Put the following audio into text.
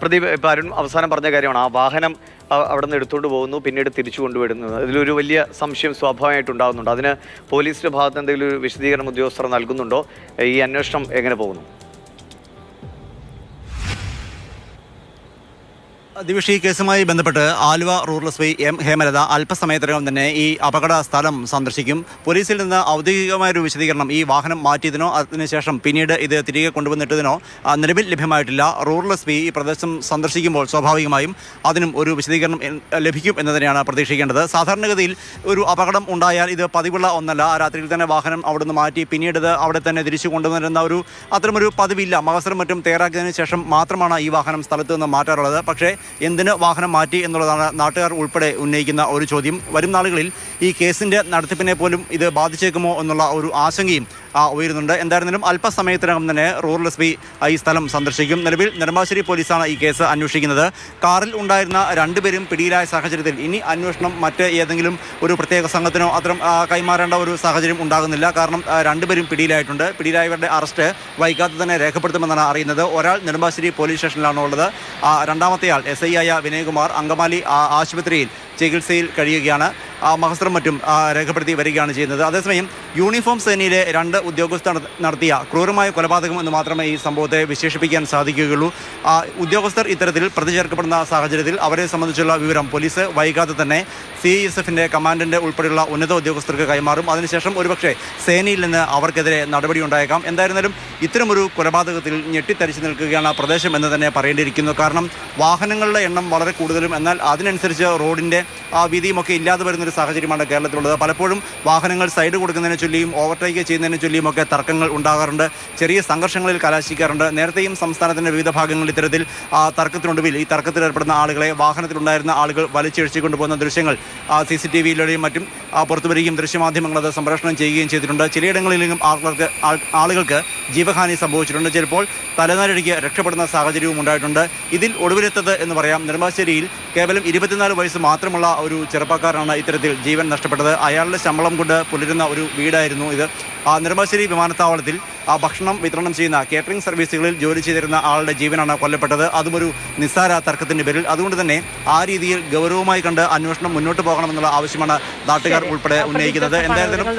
പ്രദീപ് ഇപ്പം അരുൺ അവസാനം പറഞ്ഞ കാര്യമാണ്. ആ വാഹനം അവിടെ നിന്ന് എടുത്തുകൊണ്ട് പോകുന്നു പിന്നീട് തിരിച്ചു കൊണ്ടുവരുന്നു അതിലൊരു വലിയ സംശയം സ്വാഭാവികമായിട്ട് ഉണ്ടാകുന്നുണ്ട് അതിന് പോലീസിന്റെ ഭാഗത്ത് എന്തെങ്കിലും ഒരു വിശദീകരണം ഉദ്യോഗസ്ഥർ നൽകുന്നുണ്ടോ? ഈ അന്വേഷണം എങ്ങനെ പോകുന്നു? ദിവിഷ് കേസുമായി ബന്ധപ്പെട്ട് Aluva rural S P M Hemalatha അല്പസമയത്തിനകം തന്നെ ഈ അപകട സ്ഥലം സന്ദർശിക്കും. പോലീസിൽ നിന്ന് ഔദ്യോഗികമായ ഒരു വിശദീകരണം ഈ വാഹനം മാറ്റിയതിനോ അതിനുശേഷം പിന്നീട് ഇത് തിരികെ കൊണ്ടുവന്നിട്ടതിനോ നിലവിൽ ലഭ്യമായിട്ടില്ല. റൂറൽ എസ് പി ഈ പ്രദേശം സന്ദർശിക്കുമ്പോൾ സ്വാഭാവികമായും അതിനും ഒരു വിശദീകരണം ലഭിക്കും എന്ന് തന്നെയാണ് പ്രതീക്ഷിക്കേണ്ടത്. സാധാരണഗതിയിൽ ഒരു അപകടം ഉണ്ടായാൽ ഇത് പതിവുള്ള ഒന്നല്ല. ആ രാത്രിയിൽ തന്നെ വാഹനം അവിടുന്ന് മാറ്റി പിന്നീട് അവിടെ തന്നെ തിരിച്ചു കൊണ്ടുവന്നിരുന്ന ഒരു അത്തരമൊരു പതിവില്ല. മകസരം മറ്റും തയ്യാറാക്കിയതിനു ശേഷം മാത്രമാണ് ഈ വാഹനം സ്ഥലത്ത് നിന്ന് മാറ്റാറുള്ളത്. പക്ഷേ എന്തിന് വാഹനം മാറ്റി എന്നുള്ളതാണ് നാട്ടുകാർ ഉൾപ്പെടെ ഉന്നയിക്കുന്ന ഒരു ചോദ്യം. വരും നാളുകളിൽ ഈ കേസിന്റെ നടത്തിപ്പിനെ പോലും ഇത് ബാധിച്ചേക്കുമോ എന്നുള്ള ഒരു ആശങ്കയും ഉയരുന്നുണ്ട്. എന്തായിരുന്നാലും അല്പസമയത്തിനകം തന്നെ റൂറൽ എസ് പി ഈ സ്ഥലം സന്ദർശിക്കും. നിലവിൽ നെടുമ്പാശ്ശേരി പോലീസാണ് ഈ കേസ് അന്വേഷിക്കുന്നത്. കാറിൽ ഉണ്ടായിരുന്ന രണ്ടുപേരും പിടിയിലായ സാഹചര്യത്തിൽ ഇനി അന്വേഷണം മറ്റ് ഏതെങ്കിലും ഒരു പ്രത്യേക സംഘത്തിനോ അത്തരം കൈമാറേണ്ട ഒരു സാഹചര്യം ഉണ്ടാകുന്നില്ല. കാരണം രണ്ടുപേരും പിടിയിലായിട്ടുണ്ട്. പിടിയിലായവരുടെ അറസ്റ്റ് വൈകാതെ തന്നെ രേഖപ്പെടുത്തുമെന്നാണ് അറിയുന്നത്. ഒരാൾ നെടുമ്പാശ്ശേരി പോലീസ് സ്റ്റേഷനിലാണ് ഉള്ളത്. രണ്ടാമത്തെയാൾ എസ് ഐ ആയ വിനയകുമാർ അങ്കമാലി ആശുപത്രിയിൽ ചികിത്സയിൽ കഴിയുകയാണ്. മഹസ്ത്രം മറ്റും രേഖപ്പെടുത്തി വരികയാണ് ചെയ്യുന്നത്. അതേസമയം യൂണിഫോം സേനയിലെ രണ്ട് ഉദ്യോഗസ്ഥർ നടത്തിയ ക്രൂരമായ കൊലപാതകം എന്ന് മാത്രമേ ഈ സംഭവത്തെ വിശേഷിപ്പിക്കാൻ സാധിക്കുകയുള്ളൂ. ഉദ്യോഗസ്ഥർ ഇത്തരത്തിൽ പ്രതി ചേർക്കപ്പെടുന്ന സാഹചര്യത്തിൽ അവരെ സംബന്ധിച്ചുള്ള വിവരം പോലീസ് വൈകാതെ തന്നെ സി എസ് എഫിന്റെ കമാൻഡന്റെ ഉൾപ്പെടെയുള്ള ഉന്നത ഉദ്യോഗസ്ഥർക്ക് കൈമാറും. അതിനുശേഷം ഒരുപക്ഷെ സേനയിൽ നിന്ന് അവർക്കെതിരെ നടപടി ഉണ്ടായേക്കാം. എന്തായിരുന്നാലും ഇത്തരമൊരു കൊലപാതകത്തിൽ ഞെട്ടിത്തരിച്ചു നിൽക്കുകയാണ് ആ പ്രദേശം എന്ന് തന്നെ പറയേണ്ടിയിരിക്കുന്നു. കാരണം വാഹനങ്ങളുടെ എണ്ണം വളരെ കൂടുതലും. എന്നാൽ അതിനനുസരിച്ച് റോഡിന്റെ ആ വീതിയുമൊക്കെ ഇല്ലാതെ വരുന്നൊരു സാഹചര്യമാണ് കേരളത്തിലുള്ളത്. പലപ്പോഴും വാഹനങ്ങൾ സൈഡ് കൊടുക്കുന്നതിനെ ചൊല്ലിയും ഓവർടേക്ക് ചെയ്യുന്നതിനെ ചൊല്ലിയും ഒക്കെ തർക്കങ്ങൾ ഉണ്ടാകാറുണ്ട്. ചെറിയ സംഘർഷങ്ങളിൽ കലാശിക്കാറുണ്ട്. നേരത്തെയും സംസ്ഥാനത്തിന്റെ വിവിധ ഭാഗങ്ങളിൽ ഇത്തരത്തിൽ തർക്കത്തിനൊടുവിൽ ഈ തർക്കത്തിൽ ഏർപ്പെടുന്ന ആളുകളെ വാഹനത്തിലുണ്ടായിരുന്ന ആളുകൾ വലിച്ചിഴച്ചു കൊണ്ടുപോകുന്ന ദൃശ്യങ്ങൾ സി സി ടി വിയിലൂടെയും മറ്റും ആ, പുറത്തു വരികയും ദൃശ്യമാധ്യമങ്ങൾ അത് സംപ്രേഷണം ചെയ്യുകയും ചെയ്തിട്ടുണ്ട്. ചിലയിടങ്ങളിലും ആളുകൾക്ക് ആളുകൾക്ക് ജീവഹാനി സംഭവിച്ചിട്ടുണ്ട്. ചിലപ്പോൾ തലനാരിഴയ്ക്ക് രക്ഷപ്പെടുന്ന സാഹചര്യവും ഉണ്ടായിട്ടുണ്ട്. ഇതിൽ ഒടുവിലെത്തത് എന്ന് പറയാം. നെടുമ്പാശ്ശേരിയിൽ കേവലം ഇരുപത്തിനാല് വയസ്സ് മാത്രമുള്ള ഒരു ചെറുപ്പക്കാരാണ് ഇത്തരത്തിൽ ജീവൻ നഷ്ടപ്പെട്ടത്. അയാളുടെ ശമ്പളം കൊണ്ട് പുലരുന്ന ഒരു വീടായിരുന്നു ഇത്. ആ നെടുമ്പാശ്ശേരി വിമാനത്താവളത്തിൽ ആ ഭക്ഷണം വിതരണം ചെയ്യുന്ന കേറ്ററിംഗ് സർവീസുകളിൽ ജോലി ചെയ്തിരുന്ന ആളുടെ ജീവനാണ് കൊല്ലപ്പെട്ടത്. അതും ഒരു നിസ്സാര തർക്കത്തിന്റെ പേരിൽ. അതുകൊണ്ട് തന്നെ ആ രീതിയിൽ ഗൗരവമായി കണ്ട് അന്വേഷണം മുന്നോട്ട് പോകണമെന്നുള്ള ആവശ്യമാണ് നാട്ടുകാർ ഉൾപ്പെടെ ഉന്നയിക്കുന്നത്. എന്തായാലും